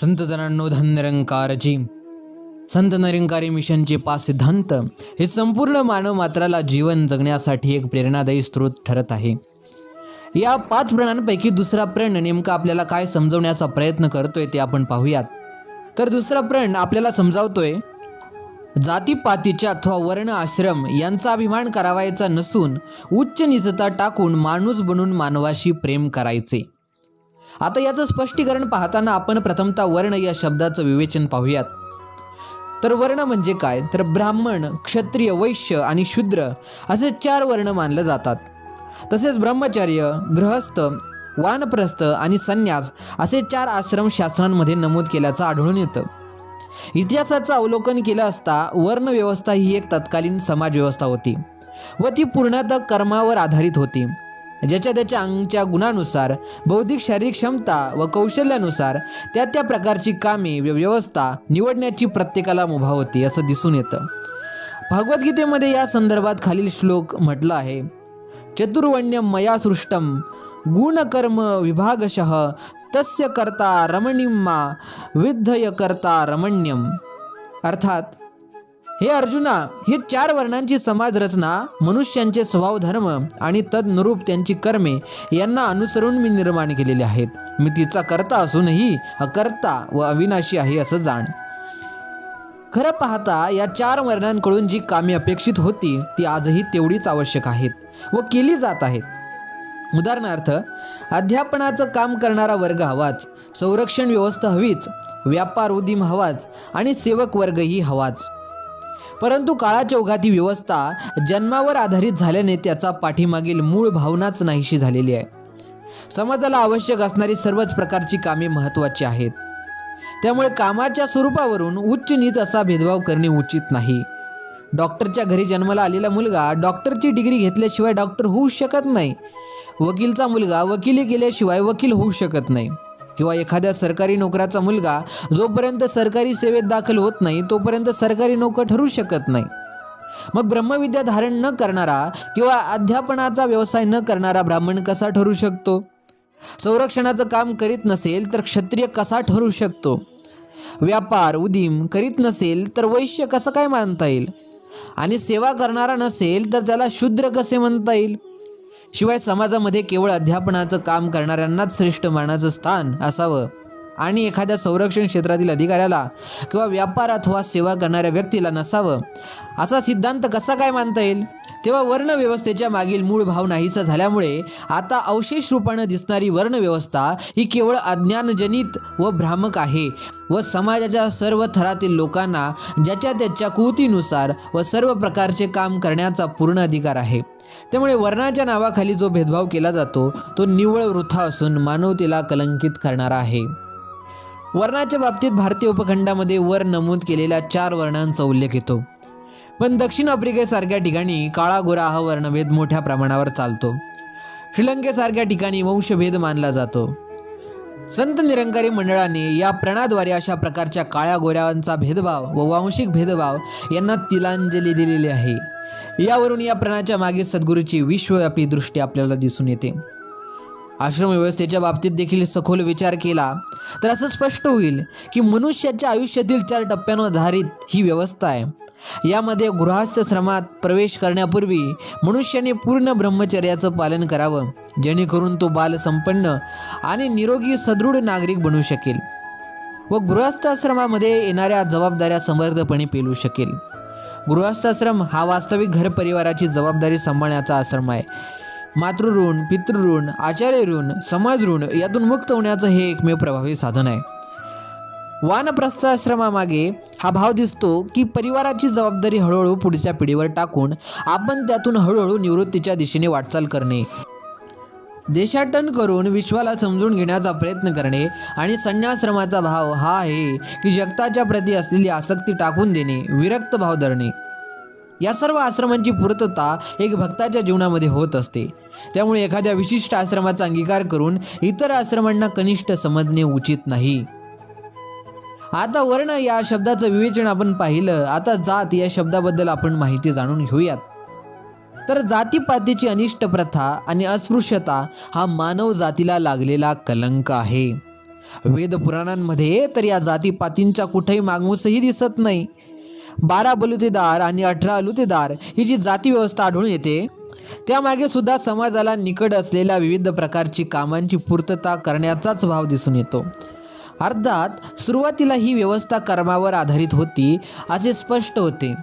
संत जनांनो धननिरंकारची संत निरंकारी मिशनचे पाच सिद्धांत. हे संपूर्ण मानव मात्राला जीवन जगण्यासाठी एक प्रेरणादायी स्रोत ठरत आहे. या पाच प्रणांपैकी दुसरा प्रण नेमका आपल्याला काय समजवण्याचा प्रयत्न करतोय ते आपण पाहूयात. तर दुसरा प्रण आपल्याला समजावतोय जातीपातीच्या अथवा वर्ण आश्रम यांचा अभिमान करावायचा नसून उच्च निचता टाकून माणूस बनून मानवाशी प्रेम करायचे. आता याचं स्पष्टीकरण पाहताना आपण प्रथमतः वर्ण या शब्दाचं विवेचन पाहूयात. तर वर्ण म्हणजे काय? तर ब्राह्मण क्षत्रिय वैश्य आणि शूद्र असे चार वर्ण मानले जातात. तसेच ब्रह्मचर्य गृहस्थ वानप्रस्थ आणि संन्यास असे चार आश्रम शास्त्रांमध्ये नमूद केल्याचं आढळून येतं. इतिहासाचं अवलोकन केलं असता वर्णव्यवस्था ही एक तत्कालीन समाजव्यवस्था होती व ती पूर्णतः कर्मावर आधारित होती. ज्याच्या त्याच्या अंगच्या गुणानुसार बौद्धिक शारीरिक क्षमता व कौशल्यानुसार त्या त्या प्रकारची कामे व्य- व्यवस्था निवडण्याची प्रत्येकाला मुभा होती असं दिसून येतं. भगवद्गीतेमध्ये या संदर्भात खालील श्लोक म्हटलं आहे. चतुर्वण्य मया सृष्टम गुणकर्म विभागशः तस्य करता रमणीम्मा विद्धय करता रमण्यम अर्थात हे अर्जुना ही चार वर्णांची समाज रचना मनुष्यांचे स्वभाव धर्म आणि तदनुरूप त्यांची कर्मे यांना अनुसरून मी निर्माण केलेले आहेत. मी तिचा करता असूनही अकर्ता व अविनाशी आहे असं जाण. खरं पाहता या चार वर्णांकडून जी कामे अपेक्षित होती ती आजही तेवढीच आवश्यक आहेत व केली जात आहेत. उदाहरणार्थ अध्यापनाचं काम करणारा वर्ग हवाच संरक्षण व्यवस्था हवीच व्यापार उदीम हवाच आणि सेवक वर्गही हवाच. परंतु काळाच्या ओघाती व्यवस्था जन्मावर आधारित झाल्याने त्याचा पाठीमागील मूळ भावनाच नाहीशी झालेली आहे. समाजाला आवश्यक असणारी सर्वच प्रकारची कामे महत्त्वाची आहेत. त्यामुळे कामाच्या स्वरूपावरून उच्च नीच असा भेदभाव करणे उचित नाही. डॉक्टरच्या घरी जन्माला आलेला मुलगा डॉक्टरची डिग्री घेतल्याशिवाय डॉक्टर होऊ शकत नाही. वकीलचा मुलगा वकिली केल्याशिवाय वकील होऊ शकत नाही. किंवा एखाद्या सरकारी नोकराचा मुलगा जोपर्यंत सरकारी सेवेत दाखल होत नाही तोपर्यंत सरकारी नोकर ठरू शकत नाही. मग ब्रह्मविद्या धारण न करणारा किंवा अध्यापनाचा व्यवसाय न करणारा ब्राह्मण कसा ठरू शकतो? संरक्षणाचं काम करीत नसेल तर क्षत्रिय कसा ठरू शकतो? व्यापार उदीम करीत नसेल तर वैश्य कसं काय मानता येईल? आणि सेवा करणारा नसेल तर त्याला शूद्र कसे म्हणता येईल? शिवाय समाजामध्ये केवळ अध्यापनाचं काम करणाऱ्यांनाच श्रेष्ठ मानाचं स्थान असावं. आणि एखाद्या संरक्षण क्षेत्रातील अधिकाऱ्याला किंवा व्यापार अथवा सेवा करणाऱ्या व्यक्तीला नसावं. असा सिद्धांत कसा काय मानता येईल? तेव्हा वर्णव्यवस्थेच्या मागील मूळ भाव नाहीसा झाल्यामुळे आता अवशेष रूपानं दिसणारी वर्णव्यवस्था ही केवळ अज्ञानजनित व भ्रामक आहे व समाजाच्या सर्व थरातील लोकांना ज्याच्या त्याच्या कुवतीनुसार व सर्व प्रकारचे काम करण्याचा पूर्ण अधिकार आहे. त्यामुळे वर्णाच्या नावाखाली जो भेदभाव केला जातो तो निव्वळ वृथा असून मानवतेला कलंकित करणारा आहे. वर्णाच्या बाबतीत भारतीय उपखंडामध्ये वर नमूद केलेल्या चार वर्णांचा उल्लेख येतो. पण दक्षिण आफ्रिकेसारख्या ठिकाणी काळा गोरा हा वर्णभेद मोठ्या प्रमाणावर चालतो. श्रीलंकेसारख्या ठिकाणी वंशभेद मानला जातो. संत निरंकारी मंडळाने या प्रणाद्वारे अशा प्रकारच्या काळ्या गोऱ्यांचा भेदभाव व वांशिक भेदभाव यांना तिलांजली दिलेली आहे. यावरून या प्रणाच्या मागे सद्गुरूची विश्वव्यापी दृष्टी आपल्याला दिसून येते. आश्रम व्यवस्थेच्या बाबतीत देखील सखोल विचार केला तर असं स्पष्ट होईल की मनुष्याच्या आयुष्यातील चार टप्प्यांवर आधारित ही व्यवस्था आहे. यामध्ये गृहस्थ श्रमात प्रवेश करण्यापूर्वी मनुष्याने पूर्ण ब्रह्मचर्याचं पालन करावं जेणेकरून तो बालसंपन्न आणि निरोगी सदृढ नागरिक बनू शकेल व गृहस्थाश्रमामध्ये येणाऱ्या जबाबदाऱ्या समर्थपणे पेलू शकेल. गृहस्थाश्रम हा वास्तविक घरपरिवाराची जबाबदारी सांभाळण्याचा आश्रम आहे. मातृऋण पितृऋण आचार्य ऋण समाज ऋण यातून मुक्त होण्याचं हे एकमेव प्रभावी साधन आहे. वानप्रस्थाश्रमामागे हा भाव दिसतो की परिवाराची जबाबदारी हळूहळू पुढच्या पिढीवर टाकून आपण त्यातून हळूहळू निवृत्तीच्या दिशेने वाटचाल करणे. देशाटन करून विश्वाला समजून घेण्याचा प्रयत्न करणे आणि संन्याश्रमाचा भाव हा आहे की जगताच्या प्रती असलेली आसक्ती टाकून देणे विरक्त भाव धरणे. या सर्व आश्रमांची पूर्तता एक भक्ताच्या जीवनामध्ये होत असते. त्यामुळे एखाद्या विशिष्ट आश्रमाचा अंगीकार करून इतर आश्रमांना कनिष्ठ समजणे उचित नाही. आता वर्ण या शब्दाचं विवेचन आपण पाहिलं. आता जात या शब्दाबद्दल आपण माहिती जाणून घेऊयात. तर जातीपातीची अनिष्ट प्रथा आणि अस्पृश्यता हा मानव जातीला लागलेला कलंक आहे. वेद पुराणांमध्ये तर या जातीपातींच्या कुठेही मागमूसही दिसत नाही. बारा बलुतेदार आणि अठरा अलुतेदार ही जी जाती व्यवस्था आढळून येते त्यामागे सुद्धा समाजाला निकड असलेल्या विविध प्रकारची कामांची पूर्तता करण्याचाच भाव दिसून येतो. अर्थात सुरुवातीला ही व्यवस्था कर्मावर आधारित होती असे स्पष्ट होते.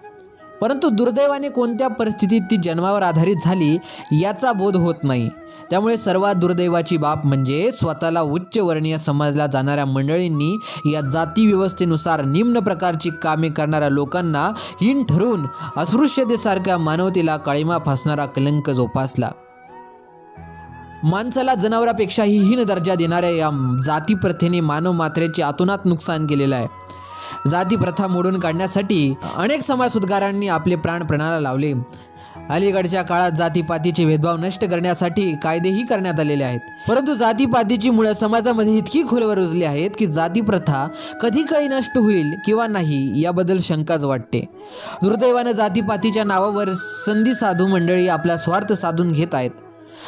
परंतु दुर्दैवाने कोणत्या परिस्थितीत ती जन्मावर आधारित झाली याचा बोध होत नाही. त्यामुळे सर्वात दुर्दैवाची बाब म्हणजे स्वतःला उच्च वर्णीय समजल्या जाणाऱ्या मंडळींनी या जाती व्यवस्थेनुसार निम्न प्रकारची कामे करणाऱ्या लोकांना हीन ठरवून अस्पृश्यतेसारख्या मानवतेला काळीमा फासणारा कलंक जोपासला. माणसाला जनावरापेक्षाही हीन दर्जा देणाऱ्या या जाती प्रथेने मानव मात्रेचे आतोनात नुकसान केलेलं आहे. जाती प्रथा मोडून काढण्यासाठी अनेक समाजसुद्गारांनी आपले प्राण प्रणाला लावले. अलीकडच्या काळात जातीपातीचे भेदभाव नष्ट करण्यासाठी कायदेही करण्यात आलेले आहेत. परंतु जातीपातीची मुळे समाजामध्ये इतकी खोलवर रुजली आहेत की जाती प्रथा कधी काळी नष्ट होईल किंवा नाही याबद्दल शंकाच वाटते. दुर्दैवानं जातीपातीच्या नावावर संधी साधू मंडळी आपला स्वार्थ साधून घेत आहेत.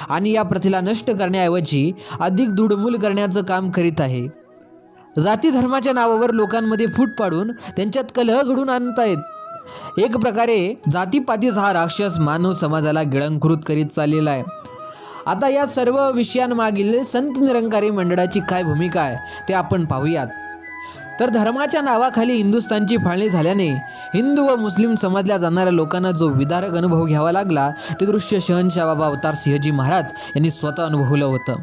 आणि या प्रथेला नष्ट करण्याऐवजी अधिक दृढमूल करण्याचं काम करीत आहे. जाती धर्माच्या नावावर लोकांमध्ये फूट पाडून त्यांच्यात कलह घडून आणतायत. एक प्रकारे जातीपातीचा हा राक्षस मानव समाजाला गिळंकृत करीत चाललेला आहे. आता या सर्व विषयांमागील संत निरंकारी मंडळाची काय भूमिका आहे ते आपण पाहूयात. तर धर्माच्या नावाखाली हिंदुस्थानची फाळणी झाल्याने हिंदू व मुस्लिम समजल्या जाणाऱ्या लोकांना जो विदारक अनुभव घ्यावा लागला ते दृश्य शहनशाह बाबा अवतार सिंहजी महाराज यांनी स्वतः अनुभवलं होतं.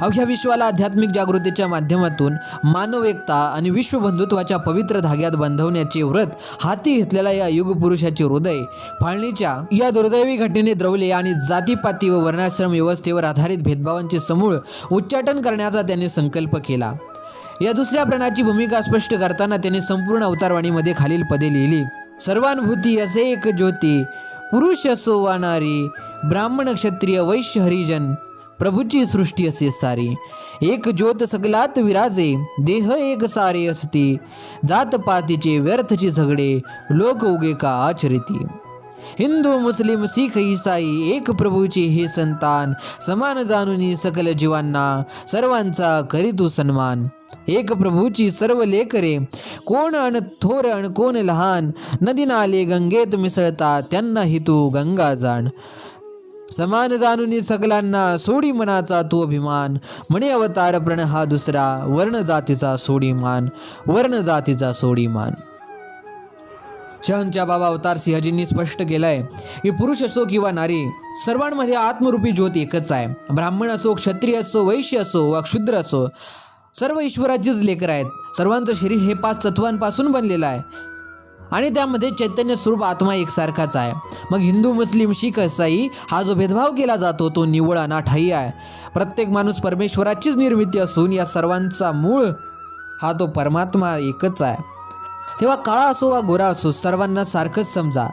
अवघ्या विश्वाला आध्यात्मिक जागृतीच्या माध्यमातून मानव एकता आणि विश्वबंधुत्वाच्या पवित्र धाग्यात बांधवण्याचे व्रत हाती घेतलेल्या या युगपुरुषाचे हृदय फाळणीच्या या दुर्दैवी घटनेने द्रवले आणि जातीपाती व वर्णाश्रम व्यवस्थेवर आधारित भेदभावांचे समूळ उच्चाटन करण्याचा त्यांनी संकल्प केला. या दुसऱ्या प्राणाची भूमिका स्पष्ट करताना त्याने संपूर्ण अवतारवाणीमध्ये खालील पदे लिहिली. सर्वानुभूती असे एक ज्योती पुरुष असो वा नारी ब्राह्मण क्षत्रिय वैश्य हरिजन प्रभूची सृष्टी असे सारी. एक ज्योत सगलात विराजे देह एक सारे असती जात पातीचे व्यर्थचे झगडे लोक उगे का आचरिती. हिंदू मुस्लिम शीख ईसाई एक प्रभूचे हे संतान समान जाणून सकल जीवांना सर्वांचा करीतू सन्मान. एक प्रभूची सर्व लेकरे कोण अण थोर अण कोण लहान नदी नाले गंगेत मिसळता त्यांना हितू गंगा जाण. समान जाणून सगळ्यांना सोडी मनाचा तो अभिमान. म्हणे अवतार प्रण हा दुसरा वर्ण जातीचा सोडी मान वर्ण जातीचा सोडी मान. शहनच्या बाबा अवतार सिंहजींनी स्पष्ट केलंय की पुरुष असो किंवा नारी सर्वांमध्ये आत्मरूपी ज्योत एकच आहे. ब्राह्मण असो क्षत्रिय असो वैश्य असो वा क्षुद्र असो सर्व ईश्वराचीच लेकर आहेत. सर्वांचं शरीर हे पाच तत्वांपासून बनलेलं आहे. आणि त्यामध्ये चैतन्य स्वरूप आत्मा एकसारखाच आहे. मग हिंदू मुस्लिम शीख इसाई हा जो भेदभाव केला जातो तो निवळ अनाठाई आहे. प्रत्येक माणूस परमेश्वराचीच निर्मिती असून या सर्वांचा मूळ हा तो परमात्मा एकच आहे. तेव्हा काळा असो वा गोरा असो सर्वांना सारखंच समजा.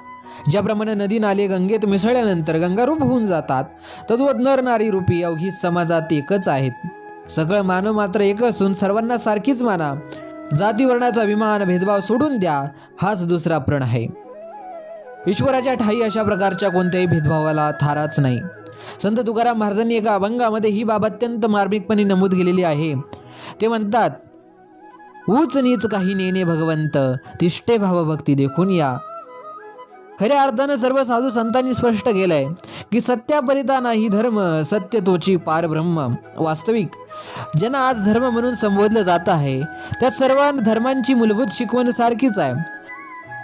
ज्याप्रमाणे नदी नाले गंगेत मिसळल्यानंतर गंगारूप होऊन जातात तद्वत नर नारी रूपी अवघी समाजात एकच आहेत. सगळं मानव मात्र एक असून सर्वांना सारखीच माना. जातीवर्णाचा अभिमान भेदभाव सोडून द्या हाच दुसरा प्रण आहे. ईश्वराच्या ठाई अशा प्रकारच्या कोणत्याही भेदभावाला थाराच नाही. संत तुकाराम महाराजांनी एका अभंगामध्ये ही बाब अत्यंत मार्मिकपणे नमूद केलेली आहे. ते म्हणतात ऊच नीच काही नेने भगवंत तिष्ठे भावभक्ती देखून या. खऱ्या अर्थानं सर्व साधू संतांनी स्पष्ट केलंय की सत्यापरिता नाही धर्म सत्य तोची पार ब्रह्म वास्तविक ज्यांना आज धर्म म्हणून संबोधलं जात आहे त्या सर्व धर्मांची मूलभूत शिकवण सारखीच आहे.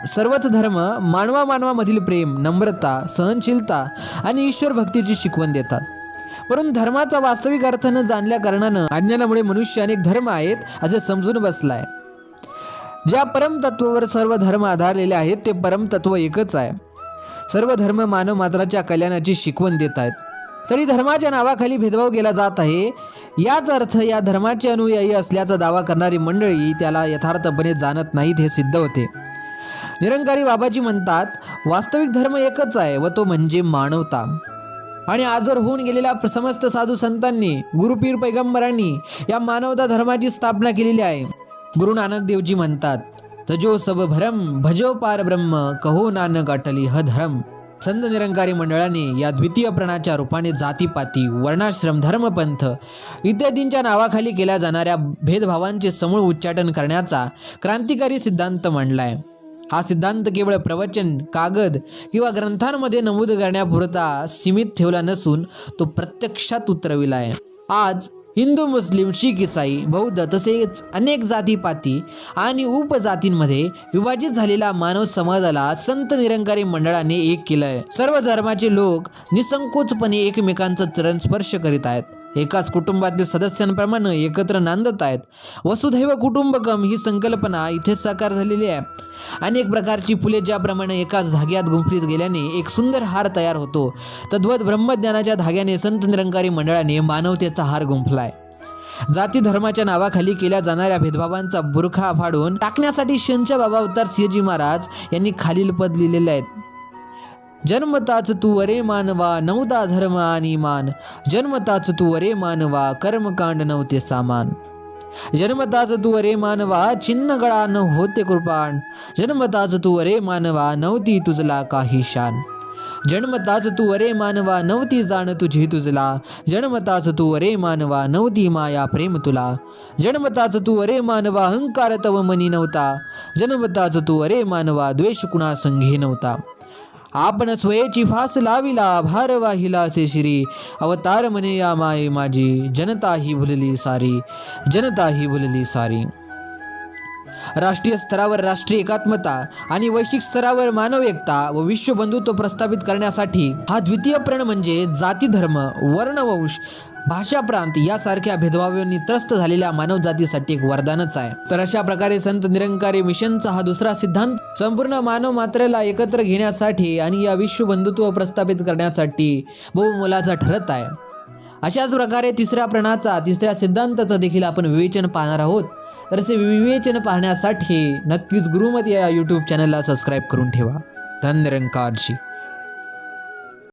सर्वच धर्म मानवा मानवामधील प्रेम नम्रता सहनशीलता आणि ईश्वर भक्तीची शिकवण देतात. परंतु धर्माचा वास्तविक अर्थ न जाणल्या कारणानं अज्ञानामुळे मनुष्य अनेक धर्म आहेत असे समजून बसलाय. ज्या परमतत्वावर सर्व धर्म आधारलेले आहेत ते परमतत्व एकच आहे. सर्व धर्म मानव मात्राच्या कल्याणाची शिकवण देत आहेत. तरी धर्माच्या नावाखाली भेदभाव केला जात आहे याच अर्थ या धर्माचे अनुयायी असल्याचा दावा करणारी मंडळी त्याला यथार्थपणे जाणत नाहीत हे सिद्ध होते. निरंकारी बाबाजी म्हणतात वास्तविक धर्म एकच आहे व तो म्हणजे मानवता. आणि आजवर होऊन गेलेल्या समस्त साधू संतांनी गुरुपीर पैगंबरांनी या मानवता धर्माची स्थापना केलेली आहे. गुरु नानक देवजी म्हणतात तजो सब भरम भजो पार ब्रह्म कहो नानक अटली ह धर्म. संत निरंकारी मंडळाने या द्वितीय प्रणाच्या रूपाने जातीपाती वर्णाश्रम धर्मपंथ इत्यादींच्या नावाखाली केल्या जाणाऱ्या भेदभावांचे समूळ उच्चाटन करण्याचा क्रांतिकारी सिद्धांत मांडलाय. हा सिद्धांत केवळ प्रवचन कागद किंवा ग्रंथांमध्ये नमूद करण्यापुरता सीमित ठेवला नसून तो प्रत्यक्षात उतरविला आहे आज हिंदू मुस्लिम शीख इसाई बौद्ध तसेच अनेक जातीपाती आणि उपजातींमध्ये विभाजित झालेला मानव समाजाला संत निरंकारी मंडळाने एक केलंय. सर्व धर्माचे लोक निसंकोचपणे एकमेकांचा चरण स्पर्श करीत आहेत. एकाच कुटुंबातील सदस्यांप्रमाणे एकत्र नांदत आहेत. वसुधैव कुटुंबकम ही संकल्पना इथे साकार झालेली आहे. अनेक प्रकारची फुले ज्याप्रमाणे एकाच धाग्यात गुंफली गेल्याने एक सुंदर हार तयार होतो. तद्वत ब्रह्मज्ञानाच्या धाग्याने संत निरंकारी मंडळाने मानवतेचा हार गुंफलाय. जाती धर्माच्या नावाखाली केल्या जाणाऱ्या भेदभावांचा बुरखा फाडून टाकण्यासाठी शंच्या बाबा अवतार सिंहजी महाराज यांनी खालील पद लिहिलेले आहेत. जन्मताच तू वरे मानवा नवदा धर्म आणि मान. जन्मताच तू वरे मानवा कर्मकांड नव्हते सामान. जन्मताच तू वरे मानवा छिन्न न होते कृपाण. जन्मताच तू वरे मानवा नव्हती तुझला काही शान. जन्मताच तू वरे मानवा नव्हती जाण तुझी तुझला. जन्मताच तू वरे मानवा नव्हती माया प्रेम तुला. जन्मताच तू वरे मानवा अहंकार तव मनी नव्हता. जन्मताच तू वरे मानवा द्वेष कुणा संघे नव्हता. आपण स्वयेची फास लाविला भार वाहिला असे श्री. अवतार म्हणे या माये माझी जनता ही भुलली सारी जनता ही भुलली सारी. राष्ट्रीय स्तरावर राष्ट्रीय एकात्मता आणि वैश्विक स्तरावर मानव एकता व विश्व बंधुत्व प्रस्थापित करण्यासाठी हा द्वितीय प्रण म्हणजे जाती धर्म वर्णवंश भाषा प्रांत यासारख्या भेदभावांनी त्रस्त झालेल्या मानवजातीसाठी एक वरदानच आहे. तर अशा प्रकारे संत निरंकारी मिशनचा हा दुसरा सिद्धांत संपूर्ण मानव मात्रेला एकत्र घेण्यासाठी आणि या विश्व बंधुत्व प्रस्थापित करण्यासाठी बहुमोलाचा ठरत आहे. अशाच प्रकारे तिसऱ्या प्रणाचा तिसऱ्या सिद्धांताचं देखील आपण विवेचन पाहणार आहोत. तर असे विवेचन पाहण्यासाठी नक्कीच गुरुमत या यूट्यूब चॅनलला सबस्क्राईब करून ठेवा. धन निरंकारजी